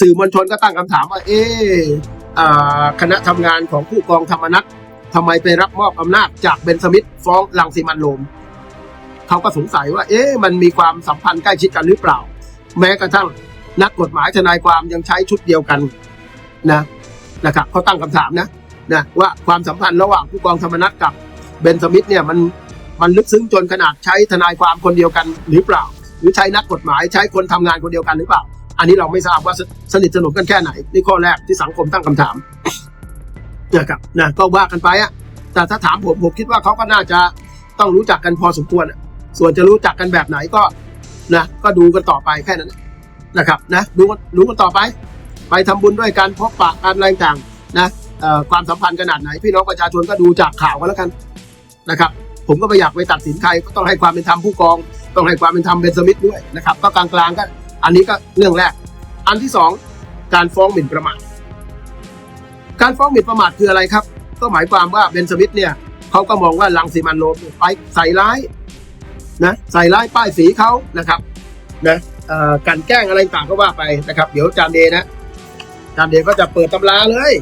สื่อมวลชนก็ตั้งคำถามว่า เอ๊ะอ่าคณะทำงานของผู้กองธรรมนัฐทำไมไปรับมอบอำนาจจากเบนสมิธฟ้องลังสิมันโรมเขาก็สงสัยว่า เอ๊ะมันมีความสัมพันธ์ใกล้ชิดกันหรือเปล่า แม้กระทั่งนักกฎหมายทนายความยังใช้ชุดเดียวกันนะนะครับเขาตั้งคำถามนะนะว่าความสัมพันธ์ระหว่างผู้กองธรรมนัฐกับเบนสมิธเนี่ยมันมันลึกซึ้งจนขนาดใช้ทนายความคนเดียวกันหรือเปล่า หรือใช้นักกฎหมายใช้คนทำงานคนเดียวกันหรือเปล่า อันนี้เราไม่ทราบว่าสสนิทสนมกันแค่ไหนนี่ข้อแรกที่สังคมตั้งคำถามนะครับนะก็ว่ากันไปอะแต่ถ้าถามผมผมคิดว่าเขาก็น่าจะต้องรู้จักกันพอสมควรอะส่วนจะรู้จักกันแบบไหนก็นะก็ดูกันต่อไปแค่นั้นนะครับนะดูดูกันต่อไป ไปทำบุญด้วยกันพบปะกันอะไรต่างนะความสัมพันธ์ขนาดไหน พี่น้องประชาชนก็ดูจากข่าวกันแล้วกันนะครับ ผมก็ไม่อยากไปตัดสินใครก็ต้องให้ความเป็นธรรมผู้กอง ต้องให้ความเป็นธรรมเบนสมิธด้วยนะครับ ก็กลางๆก็ อันนี้ก็เรื่องแรก อันที่สองการฟ้องหมิ่นประมาทการฟ้องหมิ่นประมาทคืออะไรครับ ก็หมายความว่าเบนสมิธเนี่ยเขาก็มองว่าลังสีมันโรมเนี่ยไปใส่ร้ายนะใส่ร้ายป้ายสีเขานะครับนะการแกล้งอะไรต่างก็ว่าไปนะครับ เดี๋ยวจานเดนะจานเดก็จะเปิดตำราเลย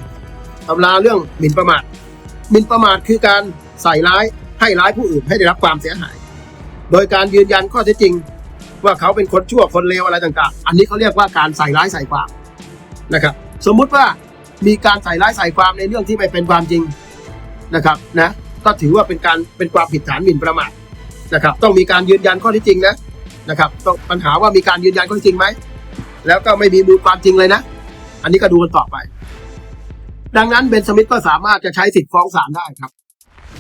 ตำราเรื่องหมิ่นประมาทหมิ่นประมาทคือการใส่ร้ายให้ร้ายผู้อื่นให้ได้รับความเสียหาย โดยการยืนยันข้อเท็จจริง ว่าเขาเป็นคนชั่วคนเลวอะไรต่างๆ อันนี้เขาเรียกว่าการใส่ร้ายใส่ความนะครับ สมมุติว่ามีการใส่ร้ายใส่ความในเรื่องที่ไม่เป็นความจริงนะครับนะก็ถือว่าเป็นการเป็นความผิดฐานหมิ่นประมาทนะครับ ต้องมีการยืนยันข้อเท็จจริงนะนะครับต้องปัญหาว่ามีการยืนยันข้อเท็จจริงไหมแล้วก็ไม่มีมูลความจริงเลยนะ อันนี้ก็ดูกันต่อไป ดังนั้นเบนสมิธก็สามารถจะใช้สิทธิ์ฟ้องศาลได้ครับ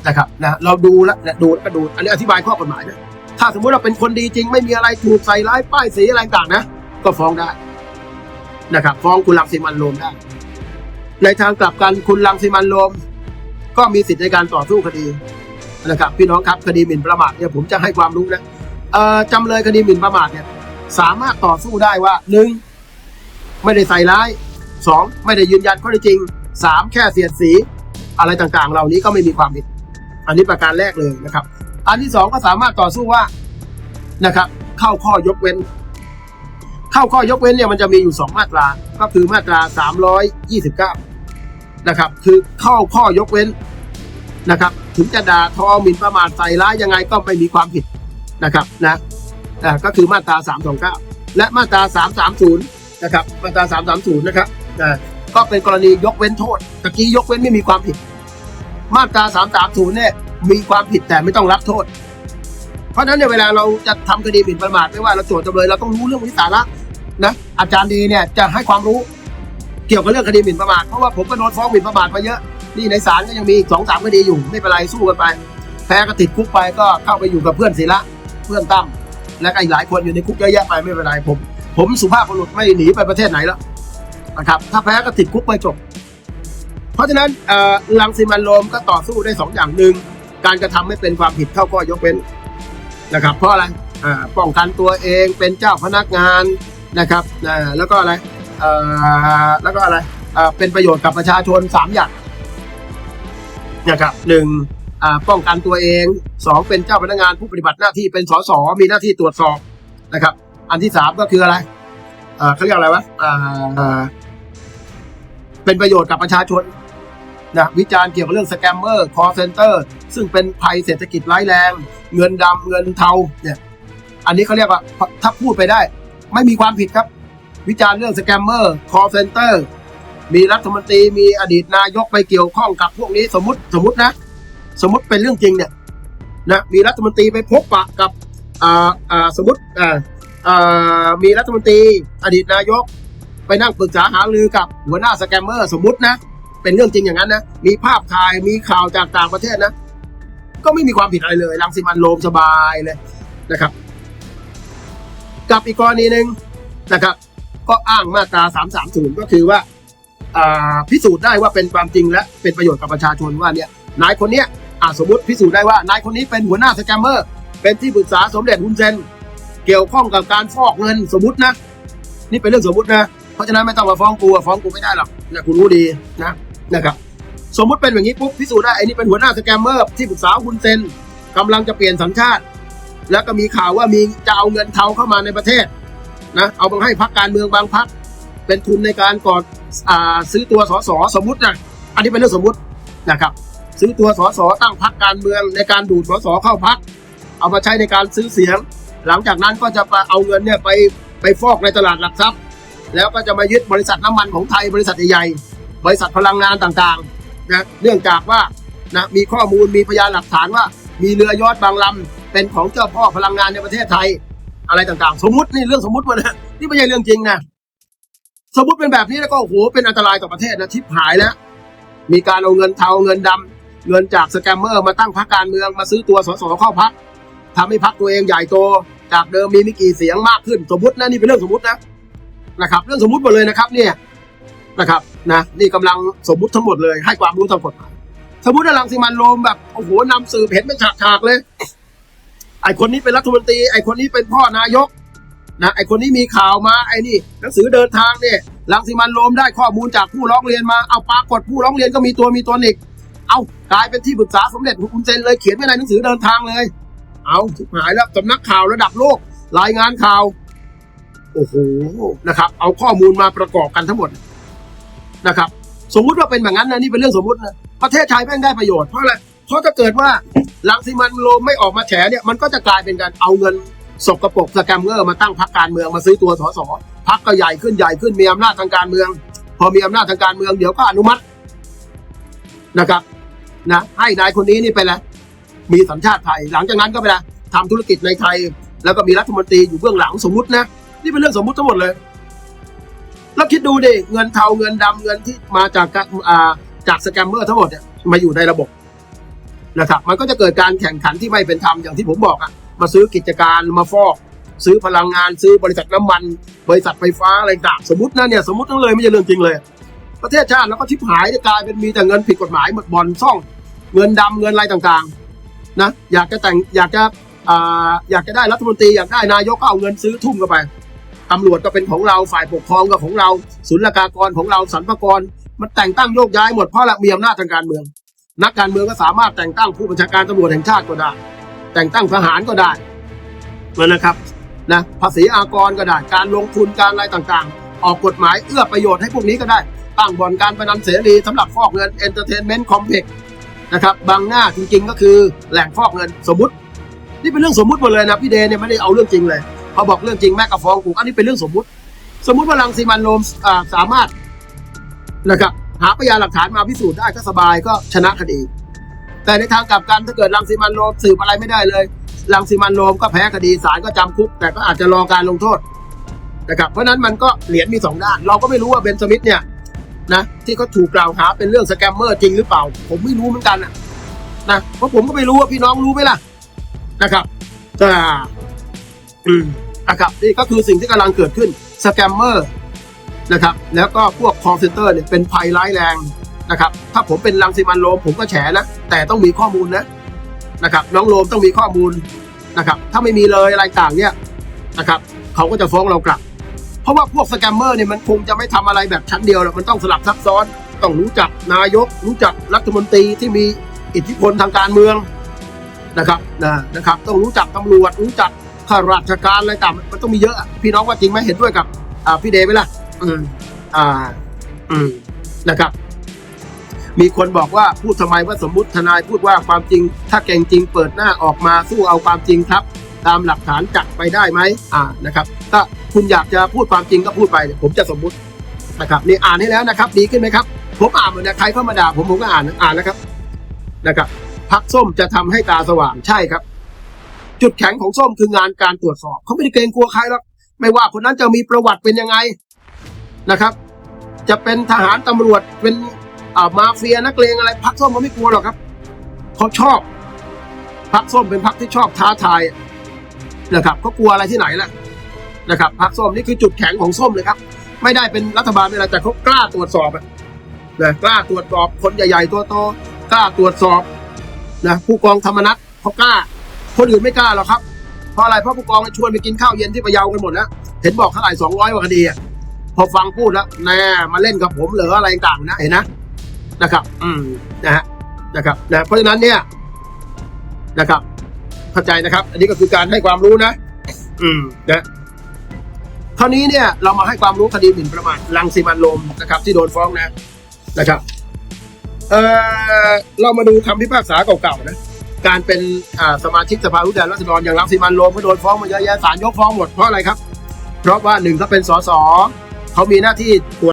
นะครับนะเราดูแล้วดูแลก็ดู อันนี้อธิบายข้อกฎหมายนะ ถ้าสมมุติเราเป็นคนดีจริง ไม่มีอะไรถูกใส่ร้ายป้ายสีอะไรต่างนะ ก็ฟ้องได้นะครับ ฟ้องคุณลังสิมันโรมได้ ในทางกลับกันคุณลังสิมันโรมก็มีสิทธิในการต่อสู้คดีนะครับ พี่น้องครับคดีหมิ่นประมาทเนี่ยผมจะให้ความรู้นะจำเลยคดีหมิ่นประมาทเนี่ยสามารถต่อสู้ได้ว่าหนึ่งไม่ได้ใส่ร้ายสองไม่ได้ยืนยันข้อเท็จจริงสามแค่เสียดสี อะไรต่างๆ เหล่านี้ก็ไม่มีความผิด อันนี้ประการแรกเลยนะครับ อันที่สองก็สามารถต่อสู้ว่านะครับ เข้าข้อยกเว้น เข้าข้อยกเว้นเนี่ยมันจะมีอยู่สองมาตรา ก็คือมาตราสามร้อยยี่สิบเก้านะครับ คือเข้าข้อยกเว้นนะครับ ถึงจะด่าทอหมิ่นประมาทใส่ร้ายยังไงก็ไม่มีความผิดนะครับนะก็คือมาตราสามสองเก้าและมาตราสามสามศูนย์นะครับ มาตราสามสามศูนย์นะครับอ่าก็เป็นกรณียกเว้นโทษตะกี้ยกเว้นไม่มีความผิด มาตราสามสามศูนย์เนี่ย มีความผิดแต่ไม่ต้องรับโทษ เพราะฉะนั้นเนี่ยเวลาเราจะทำคดีหมิ่นประมาทไม่ว่าเราโจทย์จำเลยเราต้องรู้เรื่องวิสาระนะอาจารย์ดีเนี่ยจะให้ความรู้เกี่ยวกับเรื่องคดีหมิ่นประมาทเพราะว่าผมก็โดนฟ้องหมิ่นประมาทมาเยอะนี่ในศาลก็ยังมีสองสามคดีอยู่ไม่เป็นไรสู้กันไป แพ้ก็ติดคุกไปก็เข้าไปอยู่กับเพื่อนศิละเพื่อนตั้มและก็อีกหลายคนอยู่ในคุกเยอะแยะไปไม่เป็นไรผม ผมสุภาพบุรุษไม่หนีไปประเทศไหนแล้วนะครับถ้าแพ้ก็ติดคุกไปจบ เพราะฉะนั้นลังสิมันโรมก็ต่อสู้ได้สองอย่างหนึ่ง การกระทำไม่เป็นความผิดเข้าข้อยกเว้นนะครับ เพราะอะไรอ่าป้องกันตัวเองเป็นเจ้าพนักงานนะครับอ่าแล้วก็อะไรอ่อแล้วก็อะไรอ่าเป็นประโยชน์กับประชาชนสามอย่างนะครับหนึ่งอ่าป้องกันตัวเองสองเป็นเจ้าพนักงานผู้ปฏิบัติหน้าที่เป็นสสมีหน้าที่ตรวจสอบนะครับ อันที่สามก็คืออะไรอ่าเขาเรียกอะไรวะอ่าเป็นประโยชน์กับประชาชน นะวิจารณ์เกี่ยวกับเรื่องสแกมเมอร์คอร์เซนเตอร์ซึ่งเป็นภัยเศรษฐกิจร้ายแรง เงินดำเงินเทาเนี่ยอันนี้เขาเรียกว่าถ้าพูดไปได้ ไม่มีความผิดครับ วิจารณ์เรื่องสแกมเมอร์คอร์เซนเตอร์มีรัฐมนตรีมีอดีตนายกไปเกี่ยวข้องกับพวกนี้สมมติสมมตินะ สมมติเป็นเรื่องจริงเนี่ยนะมีรัฐมนตรีไปพบปะกับอ่าอ่าสมมติอ่าอ่ามีรัฐมนตรี อดีตนายก ไปนั่งปรึกษาหารือกับหัวหน้าสแกมเมอร์สมมตินะ เป็นเรื่องจริงอย่างนั้นนะ มีภาพถ่าย มีข่าวจากต่างประเทศนะ ก็ไม่มีความผิดอะไรเลยรังสิมันโรมสบายเลยนะครับ กับอีกกรณีหนึ่งนะครับ ก็อ้างมาตรา 330 ก็คือว่าาพิสูจน์ได้ว่าเป็นความจริงและเป็นประโยชน์กับประชาชนว่าเนี่ยนายคนเนี้ยสมมติพิสูจน์ได้ว่านายคนนี้เป็นหัวหน้าสแกมเมอร์ เป็นที่ปรึกษาสมเด็จฮุนเซนเกี่ยวข้องกับการฟอกเงินสมมตินะ นี่เป็นเรื่องสมมตินะ เพราะฉะนั้นไม่ต้องมาฟ้องกูอะฟ้องกูไม่ได้หรอกนะคุณรู้ดีนะ นะครับสมมุติเป็นอย่างนี้ปุ๊บพิสูจน์ได้ไอ้นี่เป็นหัวหน้าสแกมเมอร์ที่ปรึกษาคุณเซนกำลังจะเปลี่ยนสัญชาติ แล้วก็มีข่าวว่ามีจะเอาเงินเทาเข้ามาในประเทศนะเอาไปให้พักการเมืองบางพักเป็นทุนในการก่ออ่าซื้อตัวสสสมมตินะอันนี้เป็นเรื่องสมมตินะครับ ซื้อตัวสสตั้งพรรคการเมืองในการดูดสสเข้าพรรคเอามาใช้ในการซื้อเสียง หลังจากนั้นก็จะไปเอาเงินเนี่ยไปไปฟอกในตลาดหลักทรัพย์ แล้วก็จะมายึดบริษัทน้ำมันของไทยบริษัทใหญ่ บริษัทพลังงานต่างๆนะเนื่องจากว่านะมีข้อมูลมีพยานหลักฐานว่า มีเรือยอชต์บางลำเป็นของเจ้าพ่อพลังงานในประเทศไทย อะไรต่างๆ สมมตินี่เรื่องสมมติมานะนี่ไม่ใช่เรื่องจริงนะสมมติเป็นแบบนี้แล้วก็โอ้โหเป็นอันตรายต่อประเทศนะทิพหายแล้วมีการเอาเงินเทาเงินดำเงินจากสแกมเมอร์มาตั้งพรรคการเมืองมาซื้อตัวสสเข้าพรรคทำให้พรรคตัวเองใหญ่โต จากเดิมมีไม่กี่เสียงมากขึ้น สมมตินะนี่เป็นเรื่องสมมตินะนะครับ เรื่องสมมติหมดเลยนะครับเนี่ยนะครับ นะนี่กำลังสมมุติทั้งหมดเลยให้ความรู้ทางกฎหมายสมมติว่ารังสิมันโรมแบบโอ้โหนำสืบเห็นเป็นฉากๆเลย ไอคนนี้เป็นรัฐมนตรี ไอคนนี้เป็นพ่อนายกนะไอคนนี้มีข่าวมาไอนี่หนังสือเดินทางเนี่ยรังสิมันโรมได้ข้อมูลจากผู้ร้องเรียนมาเอาปรากฏผู้ร้องเรียนก็มีตัวมีตนอีกเอากลายเป็นที่ปรึกษาสมเด็จพระคุณเซนเลยเขียนไว้ในหนังสือเดินทางเลย เอาหายแล้วสำนักข่าวระดับโลกรายงานข่าวโอ้โหนะครับ เอาข้อมูลมาประกอบกันทั้งหมด นะครับ สมมุติว่าเป็นแบบนั้นนะนี่เป็นเรื่องสมมุตินะประเทศไทยแม่งได้ประโยชน์เพราะอะไรเพราะถ้าเกิดว่าลังสิมันโรมไม่ออกมาแฉเนี่ยมันก็จะกลายเป็นการเอาเงินสกปรกสแกมเมอร์มาตั้งพรรคการเมืองมาซื้อตัวสสพรรคก็ใหญ่ขึ้นใหญ่ขึ้นมีอำนาจทางการเมือง พอมีอำนาจทางการเมืองเดี๋ยวก็อนุมัตินะครับนะให้นายคนนี้นี่ไปแล้วมีสัญชาติไทย หลังจากนั้นก็ไปล้วทำธุรกิจในไทย แล้วก็มีรัฐมนตรีอยู่เบื้องหลังสมมตินะ นี่เป็นเรื่องสมมติทั้งหมดเลย แล้วคิดดูดิเงินเทาเงินดำเงินที่มาจากอ่าจากสแกมเมอร์ทั้งหมดเนี่ยมาอยู่ในระบบนะครับ มันก็จะเกิดการแข่งขันที่ไม่เป็นธรรมอย่างที่ผมบอกอะมาซื้อกิจการมาฟอก ซื้อพลังงานซื้อบริษัทน้ำมัน บริษัทไฟฟ้าอะไรต่างสมมตินะเนี่ยสมมติทั้งเลยไม่ใช่เรื่องจริงเลย ประเทศชาติแล้วก็ทิพหายจะกลายเป็นมีแต่เงินผิดกฎหมายหมดบอนซ่องเงินดำเงินอะไรต่างๆนะอยากจะแต่งอยากจะออยากจะได้รัฐมนตรีอยากได้นายกก็เอาเงินซื้อทุ่มเข้าไป ตำรวจก็เป็นของเราฝ่ายปกครองก็ของเราศุลกากรของเราสรรพากร มันแต่งตั้งโยกย้ายหมดเพราะเรามีอำนาจทางการเมือง นักการเมืองก็สามารถแต่งตั้งผู้บัญชาการตำรวจแห่งชาติก็ได้ แต่งตั้งทหารก็ได้นั่นนะครับนะภาษีอากรก็ได้การลงทุนการอะไรต่างๆ ออกกฎหมายเอื้อประโยชน์ให้พวกนี้ก็ได้ ตั้งบ่อนการพนันเสรีสำหรับฟอกเงินเอนเตอร์เทนเมนต์คอมเพล็กนะครับบางหน้าจริงๆก็คือแหล่งฟอกเงินสมมติ นี่เป็นเรื่องสมมุติหมดเลยนะพี่เดย์เนี่ยไม่ได้เอาเรื่องจริงเลย พอบอกเรื่องจริงแม่กระฟ้องกูอันนี้เป็นเรื่องสมมุติ สมมุติว่ารังสีมันโรมสามารถนะครับหาพยานหลักฐานมาพิสูจน์ได้ก็สบายก็ชนะคดี แต่ในทางกลับกันถ้าเกิดรังสีมันโรมสืบอะไรไม่ได้เลยรังสีมันโรมก็แพ้คดีศาลก็จำคุก แต่ก็อาจจะรอการลงโทษนะครับเพราะนั้นมันก็เหรียญมีสองด้าน เราก็ไม่รู้ว่าเบนสมิธเนี่ยนะที่เขาถูกกล่าวหาเป็นเรื่องสแกมเมอร์จริงหรือเปล่า ผมไม่รู้เหมือนกันนะนะเพราะผมก็ไม่รู้ว่าพี่น้องรู้ไหมล่ะนะครับก็อืม นะครับนี่ก็คือสิ่งที่กำลังเกิดขึ้นสแกมเมอร์นะครับแล้วก็พวกคอร์เซนเตอร์เนี่ยเป็นภัยร้ายแรงนะครับถ้าผมเป็นรังสิมันโรมผมก็แฉนะแต่ต้องมีข้อมูลนะนะครับน้องโรมต้องมีข้อมูลนะครับถ้าไม่มีเลยอะไรต่างเนี่ยนะครับเขาก็จะฟ้องเรากลับ เพราะว่าพวกสแกมเมอร์เนี่ยมันคงจะไม่ทำอะไรแบบชั้นเดียวหรอกมันต้องสลับซับซ้อน ต้องรู้จักนายก รู้จักรัฐมนตรีที่มีอิทธิพลทางการเมืองนะครับนะนะครับต้องรู้จักตำรวจรู้จัก ข้าราชการอะไรต่างมันต้องมีเยอะพี่น้องว่าจริงไหมเห็นด้วยกับ อ่าพี่เดย์ไหมล่ะ อืม อ่า อืมนะครับ มีคนบอกว่าพูดทำไมว่าสมมติทนายพูดว่าความจริง ถ้าเก่งจริงเปิดหน้าออกมาสู้เอาความจริงครับ ตามหลักฐานจัดไปได้ไหมอ่านะครับ ถ้าคุณอยากจะพูดความจริงก็พูดไปผมจะสมมุตินะครับนี่อ่านให้แล้วนะครับ ดีขึ้นไหมครับ ผมอ่านเหมือนใครเข้ามาด่าผมผมก็อ่านอ่านแล้วครับนะครับพักส้มจะทำให้ตาสว่างใช่ครับ จุดแข็งของส้มคืองานการตรวจสอบ เขาไม่ได้เกรงกลัวใครหรอกไม่ว่าคนนั้นจะมีประวัติเป็นยังไงนะครับ จะเป็นทหารตำรวจเป็นอ่ามาเฟียนักเลงอะไรพักส้มมันไม่กลัวหรอกครับเขาชอบพักส้มเป็นพักที่ชอบท้าทายนะครับเขากลัวอะไรที่ไหนล่ะนะครับพักส้มนี่คือจุดแข็งของส้มเลยครับ ไม่ได้เป็นรัฐบาลไม่อะไรแต่เขากล้าตรวจสอบนะกล้าตรวจสอบคนใหญ่ๆตัวโตกล้าตรวจสอบนะผู้กองธรรมนัฐเขากล้า คนอื่นไม่กล้าหรอกครับเพราะอะไรเพราะผู้กองชวนไปกินข้าวเย็นที่พะเยากันหมดแล้วเห็นบอกเท่าไหร่สองร้อยกว่าคดีอะพอฟังพูดแล้วแน่มาเล่นกับผมเหรืออะไรต่างนะเห็นนะนะครับ อืมนะฮะนะครับนะเพราะฉะนั้นเนี่ยนะครับเข้าใจนะครับ อันนี้ก็คือการให้ความรู้นะ อืมนะคราวนี้เนี่ยเรามาให้ความรู้คดีหมิ่นประมาทรังสิมันต์โรมนะครับ ที่โดนฟ้องนะนะครับ เออเรามาดูคำพิพากษาเก่าๆนะ การเป็นสมาชิกสภาผู้แทนราษฎรอย่างรังสีมันโรมก็โดนฟ้องมาเยอะแยะศาลยกฟ้องหมดเพราะอะไรครับ เพราะว่าหนึ่งเขาเป็นสสเขามีหน้าที่ตรวจ